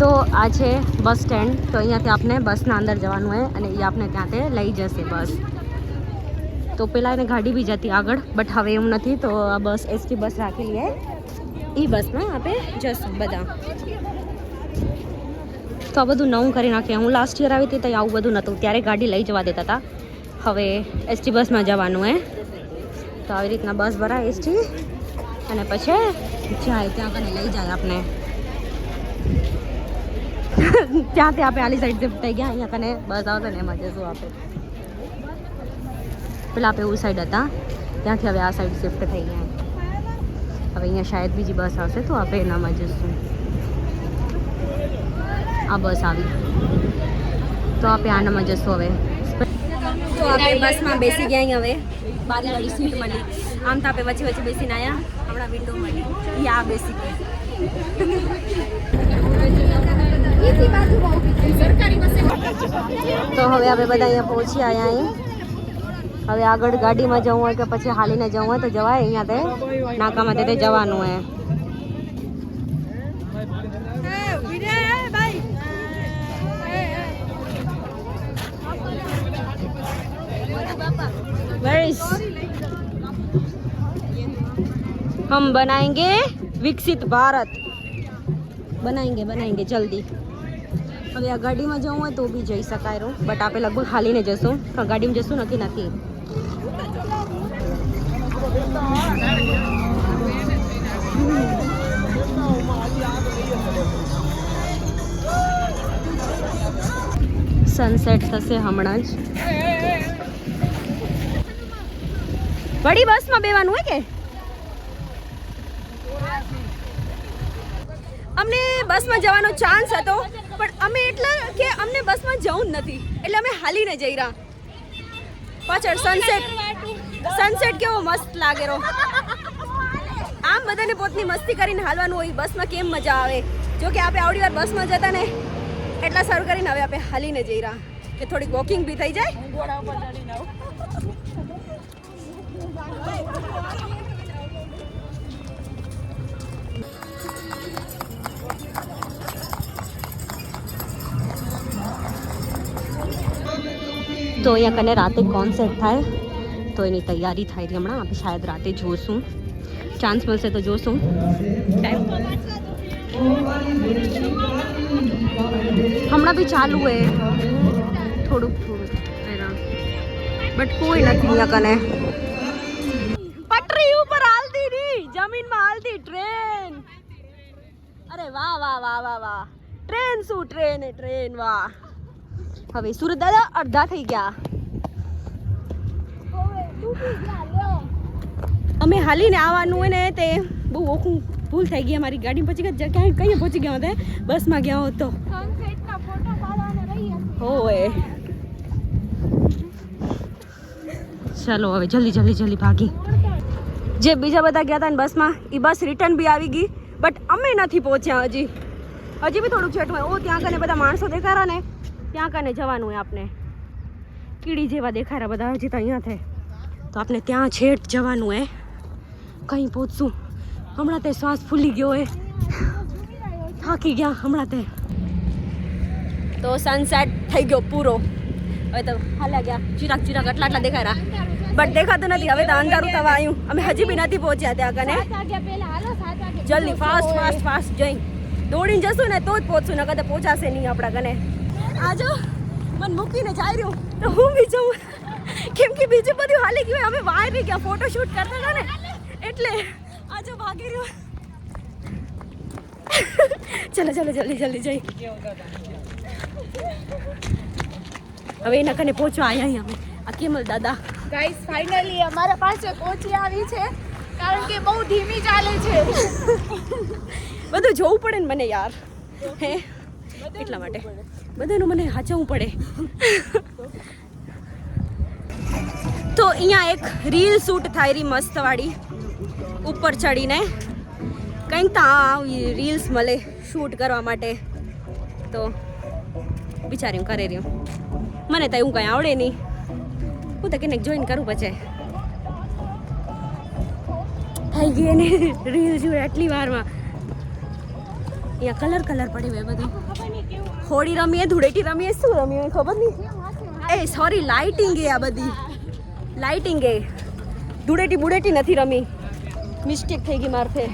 તો આ છે બસ સ્ટેન્ડ. તો અહીંયાથી આપણે બસના અંદર જવાનું હોય અને એ આપણે તે લઈ જશે બસ. તો પહેલાં એને ગાડી બી જતી આગળ બટ હવે એવું નથી. તો આ બસ એસટી બસ રાખેલી હે. એ બસમાં આપણે જશું બધા. તો આ બધું નવું કરી નાખ્યું હું લાસ્ટ યર આવી હતી ત્યાં આવું બધું નહોતું ત્યારે ગાડી લઈ જવા દેતા હતા હવે એસટી બસમાં જવાનું હે. તો આવી રીતના બસ ભરાય એસટી અને પછી જાય, ત્યાં કને લઈ જાય આપણે ત્યાંથી આપણે આલી સાઈડ થઈ ગયા, અહીંયા કને બસ આવતો ને એમાં જશું આપણે પેલા આપણે એવું સાઈડ હતા, ત્યાંથી હવે આ સાઈડ શિફ્ટ થઈ ગયા. હવે અહીંયા શાયદ બીજી બસ આવશે તો આપણે એનામાં જશું. આ બસ આવી. તો આપણે આનામાં જશું હવે. તો આપણે બસમાં બેસી ગયા હવે. બારીવાળી સીટ મળી. આમ તો આપણે વચ્ચે વચ્ચે બેસીને આવ્યા હમણાં વિન્ડો મળી. એ આ બેસી ગઈ તો હવે આપણે બધા અહીંયા પહોંચ્યા અહીંયા હવે આગળ ગાડીમાં જવું હોય કે પછી હાલીને જવું હોય તો જવાય, અહીંયા તે નાકામાં તે જવાનું હે હમ बनाएंगे વિકસિત ભારત. बनाएंगे बनाएंगे જલ્દી. હવે આ ગાડીમાં જવું હોય તો બી જઈ શકાય રહો બટ આપણે લગભગ હાલીને જશું. પણ ગાડીમાં જશું નથી નથી. સનસેટ થશે હમણાં જ. વળી બસમાં બેવાનું હોય કે? અમને બસમાં જવાનો ચાન્સ હતો, પણ અમે એટલા કે અમને બસમાં જવું જ નથી. એટલે અમે હાલીને જઈ રહ્યા. પાછળ સનસેટ સનસેટ કેવો મસ્ત લાગે રહો આમ બધાને પોતની મસ્તી કરીને હાલવાનું હોય, બસમાં કેમ મજા આવે? જો કે આપણે આવડી વાર બસમાં જતા ને, એટલા સારું કરીને હવે આપણે હાલીને જઈ રહ્યા. કે થોડીક વોકિંગ બી થઈ જાય. તો અહીંયા કને રાતે કોન્સર્ટ થાય. તો એની તૈયારી થાય રહી હમણાં. આપણે શાયદ રાતે જોશું. ચાન્સ મળશે તો જોશું. હમણાં બી ચાલુ હે. થોડુંક થોડુંક. બટ કોઈ નથી અહીંયા કને. પટરી ઉપર હાલતી ની જમીનમાં હાલતી ટ્રેન અરે વાહ વાહ વાહ વાહ વાહ. ટ્રેન શું ટ્રેન એ ટ્રેન વાહ. હવે સુરત દાદા અડધા થઈ ગયા. અમે હાલીને આવવાનું હોય ને તે બહુ ઓખું ભૂલ થઈ ગઈ અમારી ગાડી. પહોંચી ગઈ ક્યાંય કઈ પહોંચી ગયા હતા બસમાં ગયા હોત હોય ચાલો હવે જલ્દી જલ્દી જલ્દી ભાગી. જે બીજા બધા ગયા હતા ને બસમાં એ બસ રિટર્ન બી આવી ગઈ બટ અમે નથી પહોંચ્યા હજી. હજી બી થોડુંક છેટું હોય. ઓ, ત્યાં કને બધા માણસો દેખારા ને. ત્યાં કને જવાનું હોય આપણે કીડી જેવા દેખાયા બધા હજી તો અહીંયા છે. તો આપણે ત્યાં છેટ જવાનું હે. કંઈ પહોંચશું હમણાં તે શ્વાસ ફૂલી ગયો હે. થાકી ગયા હમણાં તે. તો સનસેટ થઈ ગયો પૂરો. હવે તો હાલ્યા ગયા. ચિરાક ચિરાક આટલા આટલા દેખાયા બટ દેખાતું નથી. હવે તો અંધારું થવા આવ્યું. અમે હજી બી નથી પહોંચ્યા ત્યાં કને. જલ્દી ફાસ્ટ ફાસ્ટ ફાસ્ટ જઈ. દોડીને જશું ને તો જ પહોંચશું. નકર તો પહોંચાશે નહીં આપણા કને. આજો મને મૂકીને જાય રહ્યું. તો હું બી જઉં. કેમ કે બીજું બધું હાલી ગયું અમે બહાર બી ગયા ફોટો શૂટ કરતા હતા ને. એટલે આજો ભાગી રહ્યો. ચલો ચલો જલ્દી જલ્દી જઈ. હવે એના કને પહોંચવા આવ્યા અહીં અમે. આ કેમલ દાદા. ગાઈસ ફાઇનલી અમારા પાસે પહોંચી આવી છે કારણ કે બહુ ધીમી ચાલે છે. બધું જોવું પડે ને મને યાર. હે? એટલા માટે. બધાનું મને હાચવવું પડે. તો અહીંયા એક રીલ શૂટ થાય રહી મસ્ત વાળી ઉપર ચડીને. કંઈક તો આવી રીલ્સ મળે શૂટ કરવા માટે. તો બિચારી હું કરે રહ્યું મને તો એવું કંઈ આવડે નહીં. હું તો કેને જોઈન કરું પછી. થઈ ગઈ એને રીલ જોઈએ આટલી વારમાં. અહીંયા કલર કલર પડ્યું હોય બધું. હોળી રમીએ ધૂળેટી રમીએ શું રમીએ ખબર નહીં? એ સોરી લાઇટિંગ એ આ બધી. લાઇટિંગ એ. ધૂળેટી બુડેટી નથી રમી. મિસ્ટેક થઈ ગઈ મારફે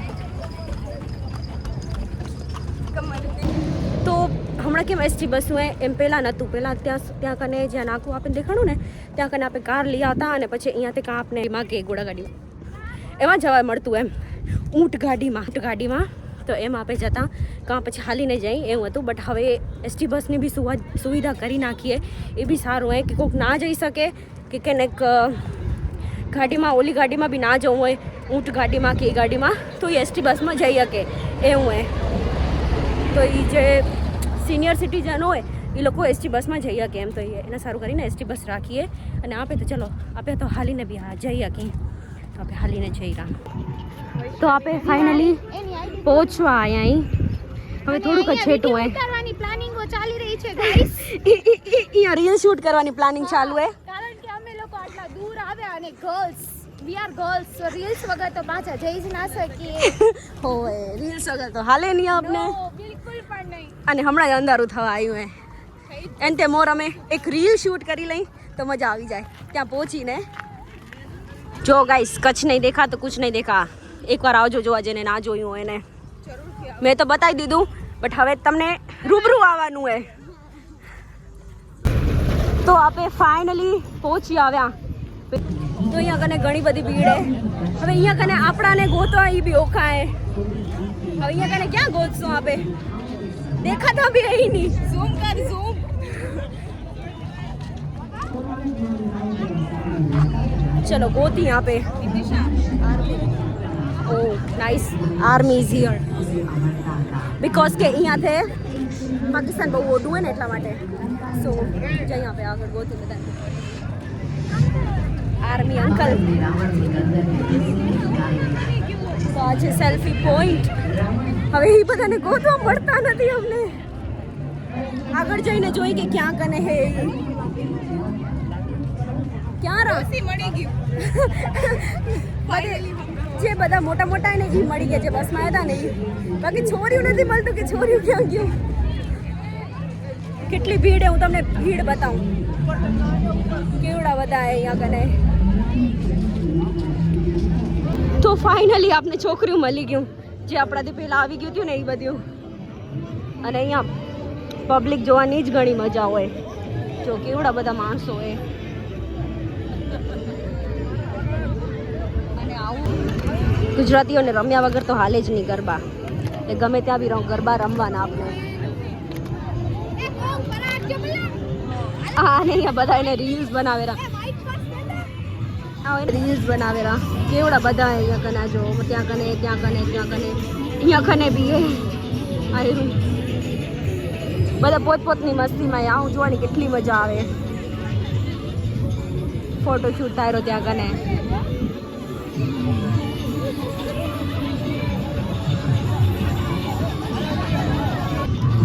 તો હમણાં કેમ એસટી બસ હોય એમ પહેલાં નહોતું. પહેલાં ત્યાં ત્યાં કને જ્યાં નાખું આપણે દેખાણું ને ત્યાં કને આપણે કાર લઈ આવતા અને પછી અહીંયાથી કાં આપણે એમાં કે ઘોડાગાડીમાં. એમાં જવા મળતું એમ. ઊંટ ગાડીમાં ઊંટ ગાડીમાં. તો એમાં આપણે જતા. કાં પછી હાલીને જઈ એવું હતું. બટ હવે એસટી બસની બી સુવા- સુવિધા કરી નાખીએ. એ બી સારું હોય કે કોઈક ના જઈ શકે કે કેનેક ગાડીમાં, ઓલી ગાડીમાં બી ના જવું હોય, ઊંટ ગાડીમાં કે એ ગાડીમાં, તો એ એસટી બસમાં જઈ શકે. એવું હોય. તો એ જે સિનિયર સિટીઝન હોય એ લોકો એસટી બસમાં જઈ શકે એમ તો એને સારું કરીને એસટી બસ રાખીએ. અને આપે તો ચલો, આપે તો હાલીને બી હા, જઈ શકીએ. તો આપણે હાલીને જઈ રહ્યા. તો આપે ફાઇનલી પહોંચવા અહીંયા અહીં હવે થોડુંક છેટું હોય કરવાની પ્લાનિંગો ચાલી રહી છે ગાઈસ અહીંયા રીલ શૂટ કરવાની પ્લાનિંગ ચાલુ છે કારણ કે અમે લોકો આટલા દૂર આવ્યા અને girls we are girls so reels વગર તો પાછા જઈ જ ના શકીએ. હોય રીલ્સ વગર તો હાલે નહીં આપને. બિલકુલ પણ નહીં. અને હમણાં જ અંધારું થવા આવ્યું હે. એન તે મોર અમે એક રીલ શૂટ કરી લઈ તો મજા આવી જાય. ત્યાં પહોંચીને. જો ગાઈસ કચ્છ નહીં દેખા તો કુછ નહીં દેખા. એકવાર આવજો જોવા જેને ના જોયું હોય એને. મેં તો બતાવી દીધું બટ હવે તમને રૂબરૂ આવવાનું હે. તો આપણે ફાઇનલી પહોંચી આવ્યા. તો અહીંયા કને ઘણી બધી ભીડ હે. હવે અહીંયા કને આપણાને ગોતવા એ બી ઓખા હવે અહીંયા કને ક્યાં ગોતશું આપે? દેખાતા બી અહીં નહીં. ઝૂમ કર ઝૂમ ચલો, ગોતી આપે. ઓ nice army is here because કે અહીંયા થે પાકિસ્તાન બહુ ઓડું હોય ને એટલા માટે. સો જઈ આપણે આગળ ગોતી બધા આર્મી અંકલ તો આજે સેલ્ફી પોઈન્ટ હવે એ બધાને ગોતવા મળતા નથી અમને આગળ જઈને જોઈ કે ક્યાં કને હે ક્યાં રાસી મળી ગયું જે બધા મોટા મોટા ને એ મળી ગયા જે બસમાં હતા ને એ બાકી છોર્યું નથી મળતું કે છોર્યું ક્યાં ગયું કેટલી ભીડ હું તમને ભીડ બતાવું. કેવડા બધા અહીંયા કને? તો ફાઇનલી આપને છોકરીઓ મળી ગયું. જે આપણાથી પહેલાં આવી ગયું હતું ને એ બધું. અને અહીંયા પબ્લિક જોવાની જ ઘણી મજા હોય. જો કેવડા બધા માણસો હોય અને આવું ગુજરાતીઓને રમ્યા વગર તો હાલે જ નહીં ગરબા. એટલે ગમે ત્યાં બી ગરબા રમવાના આપણે. હા ને અહીંયા બધા એને રીલ્સ બનાવેલા રીલ્સ બનાવેલા. કેવડા બધા અહીંયા કને જો, ત્યાં કને ત્યાં કને ત્યાં કને. અહીંયા કને બી આ રહ્યું. બધા પોતપોતની મસ્તીમાં આવું જોવાની કેટલી મજા આવે. ફોટોશૂટ થાય ત્યાં કને.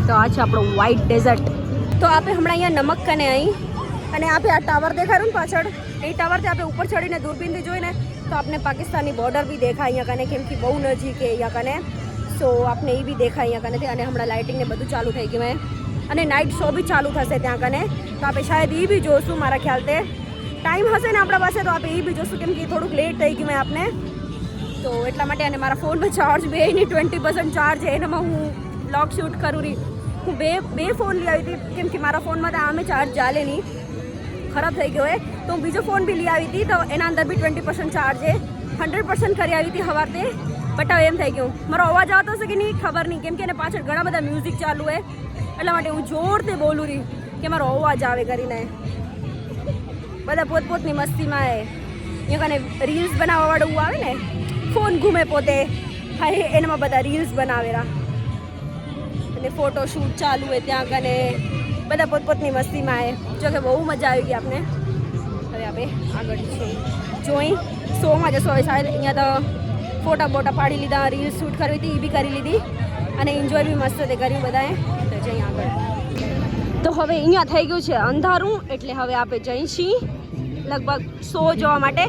તો આ છે આપણો વ્હાઈટ ડેઝર્ટ તો આપણે હમણાં અહીંયા નમક કને અહીં અને આપણે આ ટાવર દેખાડું ને પાછળ. એ ટાવરથી આપણે ઉપર ચડીને દૂરબીનથી જોઈને તો આપણે પાકિસ્તાની બોર્ડર બી દેખાય અહીંયા કને, કેમ કે બહુ નજીક અહીંયા કને. સો આપણે એ બી દેખાય અહીંયા કને. અને હમણાં લાઇટિંગ ને બધું ચાલુ થઈ ગયું અને નાઇટ શો બી ચાલુ થશે ત્યાં કને. તો આપણે શાયદ એ બી જોઈશું મારા ખ્યાલથી ટાઈમ હશે ને આપણા પાસે તો આપણે એ બી જોશું, કેમ કે થોડુંક લેટ થઈ ગયું મેં આપને. તો એટલા માટે અને મારા ફોનમાં ચાર્જ બે એની ટ્વેન્ટી પર્સન્ટ ચાર્જ છે. એનામાં હું બ્લોગ શૂટ કરું રહી હું બે બે ફોન લઈ આવી હતી. કેમ કે મારા ફોનમાં તો આમે ચાર્જ ચાલે નહીં. ખરાબ થઈ ગયો હોય તો હું બીજો ફોન બી લઈ આવી હતી. તો એના અંદર બી ટ્વેન્ટી પર્સન્ટ ચાર્જ છે. હંડ્રેડ પર્સન્ટ કરી આવી હતી સવારતે બટ હવે એમ થઈ ગયું. મારો અવાજ આવતો હશે કે નહીં, ખબર નહીં. કેમ કે એને પાછળ ઘણા બધા મ્યુઝિક ચાલુ હોય એટલા માટે હું જોરથી બોલું રહી કે મારો અવાજ આવે કરીને. બધા પોતપોતની મસ્તીમાં એ. અહીંયા કને રીલ્સ બનાવવાવાળું આવે ને, ફોન ઘૂમે પોતે. હા એનામાં બધા રીલ્સ બનાવેલા. અને ફોટો શૂટ ચાલુ હોય ત્યાં કને બધા પોતપોતની મસ્તીમાં એ. જો કે બહુ મજા આવી ગઈ આપને. હવે આપણે આગળ છે જોઈ. શોમાં જશો હવે શાયદ અહીંયા તો ફોટા બોટા પાડી લીધા રીલ્સ શૂટ કરવી હતી, એ બી કરી લીધી. અને એન્જોય બી મસ્ત તે કર્યું બધાએ. તો જઈ આગળ. તો હવે અહીંયા થઈ ગયું છે અંધારું, એટલે હવે આપણે જઈ છીએ લગભગ સો જોવા માટે.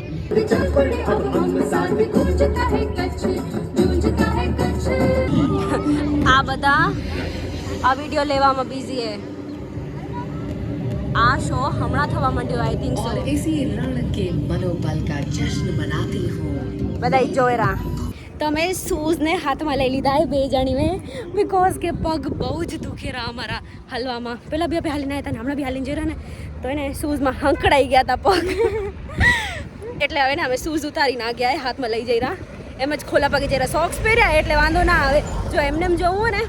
આ વીડિયો લેવામાં બિઝી હે આ શો હમણાં થવા માંડ્યો આઈ થિંક સો એસી રણ કે મનોબલ કા જશ્ન મનાતી હો બધાય જોઈ રહ્યા તમે શૂઝને હાથમાં લઈ લીધા એ બે જણી મેં બિકોઝ કે પગ બહુ જ દુખે રહ્યા અમારા હલવામાં. પહેલાં બી આપણે હાલીને આવ્યા હતા હમણાં બી હાલીને જોયા ને તો એને શૂઝમાં હંકળાઈ ગયા હતા પગ. એટલે હવે ને અમે શૂઝ ઉતારી ના ગયા હાથમાં લઈ જઈ રહ્યા એમ જ ખોલા પગે જઈ રહ્યા. સોક્સ પહેર્યા એટલે વાંધો ના આવે. જો એમને જોવું ને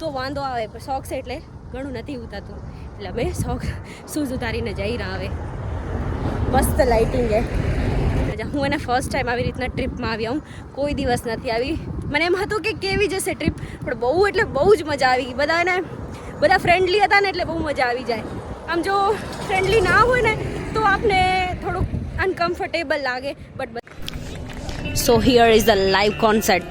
તો વાંધો આવે, પણ શોખ છે એટલે ઘણું નથી ઉતારતું. એટલે અમે શોખ શૂઝ ઉતારીને જઈ રહ્યા આવે મસ્ત લાઇટિંગ છે હું એને ફર્સ્ટ ટાઈમ આવી રીતના ટ્રીપમાં આવી હું કોઈ દિવસ નથી આવી. મને એમ હતું કે કેવી જશે ટ્રીપ પણ બહુ એટલે બહુ જ મજા આવી. ગઈ બધાને, બધા ફ્રેન્ડલી હતા ને એટલે બહુ મજા આવી જાય. આમ જો ફ્રેન્ડલી ના હોય ને, તો આપને થોડુંક અનકમ્ફર્ટેબલ લાગે. But so here is a live concert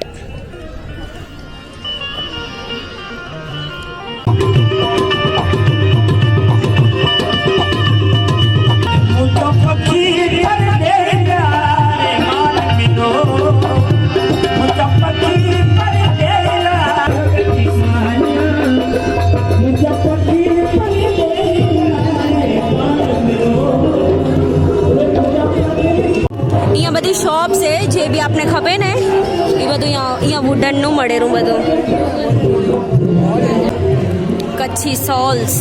અહીંયા બધી શોપ છે, જે બી આપને ખપે ને, એ બધું અહીંયા અહીંયા વુડનનું મળેલું બધું. કચ્છી સોલ્સ.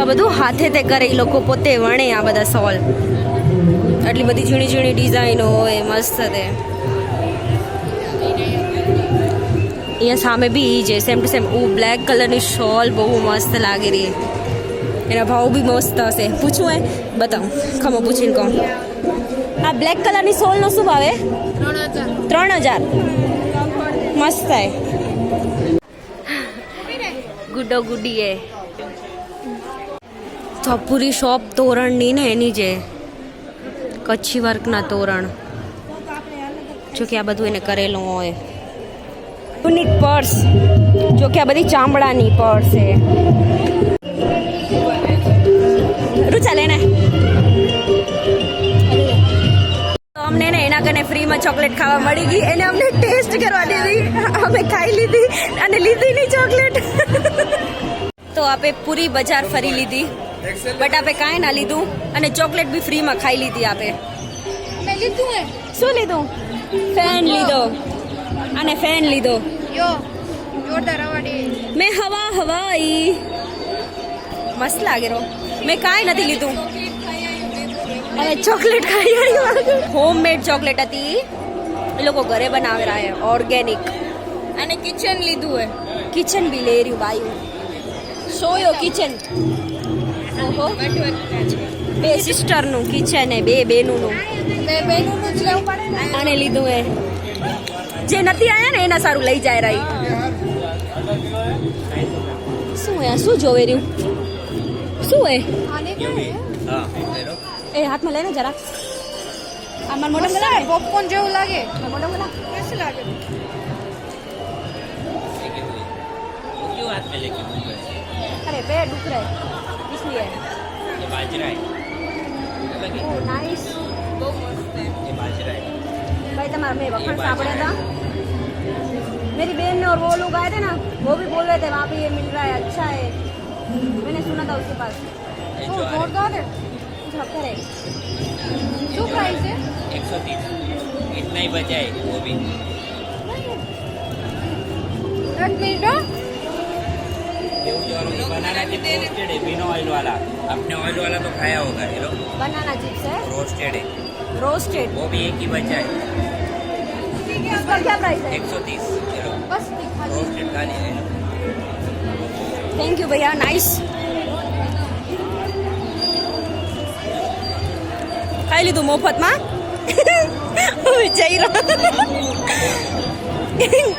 આ બધું હાથે તે કરે, એ લોકો પોતે વણે આ બધા સોલ. આટલી બધી ઝીણી ઝીણી ડિઝાઇનો હોય, મસ્ત તે. અહીંયા સામે બી ઈ છે સેમ ટુ સેમ હું બ્લેક કલરની શોલ બહુ મસ્ત લાગી રહી એના ભાવ બી મસ્ત હશે. પૂછું હે? બતાવું. ખમો પૂછીને કહું. આ બ્લેક કલરની સોલનો શું ભાવે? ત્રણ હજાર. મસ્ત થાય. ગુડો ગુડી એ તો પૂરી શોપ તોરણની ને એની જે કચ્છી વર્કના તોરણ. જો કે આ બધું એને કરેલું હોય. યુનિક પર્સ જો કે આ બધી ચામડાની પર્સ છે. રૂચા લેને. તો અમને ને એના કને ફ્રીમાં ચોકલેટ ખાવા મળી ગઈ. એને અમને ટેસ્ટ કરવા દીધી. અમે ખાઈ લીધી અને લીધી નહીં ચોકલેટ. તો આપે પૂરી બજાર ફરી લીધી. બટ આપે કાંઈ ના લીધું અને ચોકલેટ બી ફ્રીમાં ખાઈ લીધી આપે. લીધું શું લીધું? ફેન લીધો. અને ફેન લીધો. યો જોરદાર અવાડી મેં હવા હવાઈ. મસ્ત લાગે રો. મેં કાંઈ નથી લીધું. અને ચોકલેટ ખાઈ આવી હોમ મેડ ચોકલેટ હતી. એ લોકો ઘરે બનાવે રહ્યા હે ઓર્ગેનિક અને કિચન લીધું હે. કિચન બી લે રહ્યું બાયું સોયો કિચન ઓહો. બે સિસ્ટરનું કિચન હે બે બેનુંનું. બે બેનુંનું જ લેવું પડે અને લીધું હે. જે નથી આયા ને એના સારું લઈ જાય રહી શું હે આ શું જોવે રહ્યું શું હે આને ક્યાં હે એ હાથમાં લઈને જરા આ મારા મોઢા મસ્ત લાગે પોપકોર્ન જેવું લાગે મોઢા મોઢા કેવું લાગે क्यों हाथ में लेके घूम रहे हैं? अरे पेड़ दुख रहे इसलिए ये बाजरा है लगे ओ नाइस ये बाजरा है भाई तुम्हारा मैं वखण सापड़े था मेरी बहन ने और वो लोग आए थे ना वो भी बोल रहे थे वहाँ पे ये मिल रहा है अच्छा है। मैंने सुना था उसके पास। जोरदार है। छप्पर प्राइस है? एक सौ तीस। इतना ही बचा है वो भी। एक मिनट हाँ? बनाना चिप्स है अपने ऑयल वाला। तो खाया होगा ये लोग बनाना चिप्स है? रोस्टेड है। रोस्टेड वो भी एक ही बचा है। इसका क्या प्राइस है एक सौ तीस ये लो બસ ખાલી रोस्टेड खा लिया ये लो થેન્ક યુ ભૈયા નાઇસ ખાઈ લીધું મફતમાં હવે જઈ રહ્યો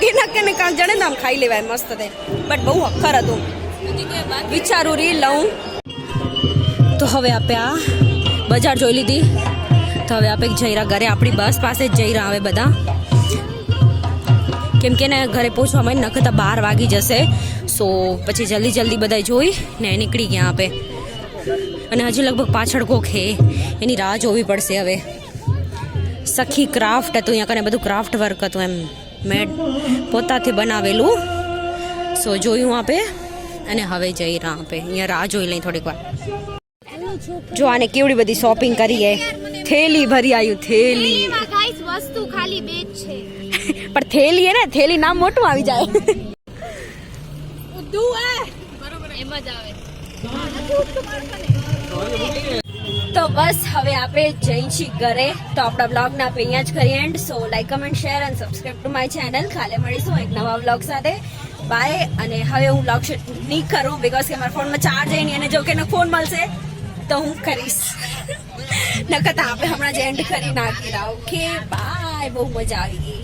એના કને કાં જણે ને આમ ખાઈ લેવાય મસ્ત તે બટ બહુ અખર હતું વિચારું રી લઉં તો હવે આપે આ બજાર જોઈ લીધી તો હવે આપે જઈ રહ્યા ઘરે આપણી બસ પાસે જ જઈ રહ્યા હવે બધા કેમ કે એને ઘરે પહોંચવામાં નખતા બાર વાગી જશે. સો પછી જલ્દી જલ્દી બધા જોઈ ને નીકળી ગયા આપે. અને હજી લગભગ પાછળ કોક એની રાહ જોવી પડશે હવે. સખી ક્રાફ્ટ હતું, અહીંયા કને બધું ક્રાફ્ટ વર્ક હતું એમ. મેડ પોતાથી બનાવેલું. સો જોયું આપે. અને હવે જઈ રહ્યા આપે. અહીંયા રાહ જોઈ લઈ થોડીક વાર. જો આને કેવડી બધી શોપિંગ કરીએ થેલી ભરી આવ્યું થેલી. વસ્તુ ખાલી બે થેલી હે ને થેલી નામ મોટું આવી જાય. તો બસ હવે આપણે જઈ છીએ ઘરે. તો આપણા બ્લોગને આપણે અહીંયા જ કરીએ and so like comment share અને સબસ્ક્રાઈબ ટુ માય ચેનલ કાલે મળીશું એક નવા બ્લોગ સાથે. બાય અને હવે હું બ્લોગ શૂટ નહીં કરું બિકોઝ કે મારા ફોનમાં ચાર્જ નહીં અને જો કે એનો ફોન મળશે તો હું કરીશ. નકર તો આપણે હમણાં જ એન્ડ કરી નાખી ઓકે બાય બહુ મજા આવી ગઈ.